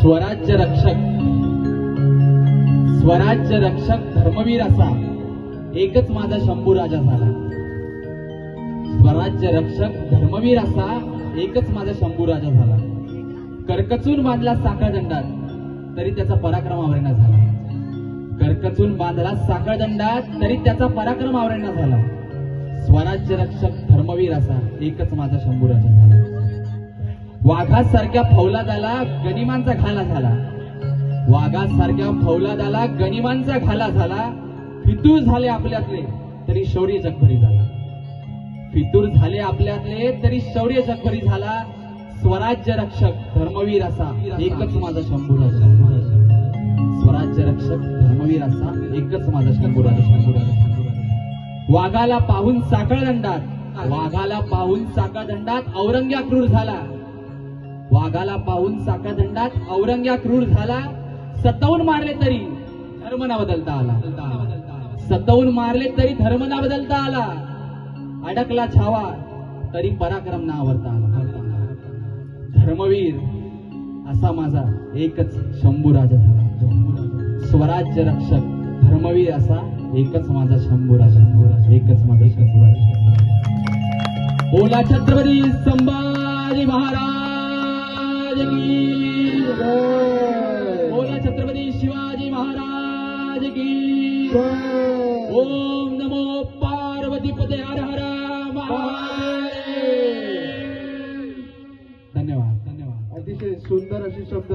स्वराज्य रक्षक. स्वराज्य रक्षक धर्मवीर असा. एकच माझा शंभू राजा झाला. स्वराज्य रक्षक धर्मवीर असा एकच माझा शंभू राजा झाला. कर्कचून बांधला साखळ दंडात तरी त्याचा पराक्रम आवरण झाला. कर्कचून बांधला साखळ दंडात तरी त्याचा पराक्रम आवरण झाला. स्वराज्य रक्षक धर्मवीर असा एकच माझा शंभू राजा झाला. वाघासारख्या फौलादाला गनिमांचा घाला झाला. वाघासारख्या फौलादाला गनिमांचा घाला झाला. फितूर झाले आपल्यातले तरी शौर्य जगभरी झाला. फितूर झाले आपल्यातले तरी शौर्य जगभरी झाला. स्वराज्य रक्षक धर्मवीर असा एकच माझा शंभूर स्वराज्य रक्षक धर्मवीर असा एकच माझा शंभूर वाघाला पाहून साकळदंडात वाघाला पाहून साकळदंडात औरंग्या क्रूर झाला. वाघाला पाहून साखळदंडात औरंग्या क्रूर झाला. सतवून मारले तरी धर्म ना बदलता आला. सतवून मारले तरी धर्म ना बदलता आला. अडकला छावा तरी पराक्रम ना आवरता आला. धर्मवीर असा माझा एकच शंभू राजा झाला. स्वराज्य रक्षक धर्मवीर असा एकच माझा शंभू राजा एकच माझा शंभू राजा बोला छत्रपती संभाजी महाराज! की. बोला छत्रपती शिवाजी महाराज की. ओम नमो पार्वती पते हर हर धन्यवाद धन्यवाद अतिशय सुंदर अशी शब्द